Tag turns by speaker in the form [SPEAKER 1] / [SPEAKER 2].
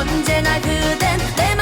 [SPEAKER 1] 언제나 그댄 내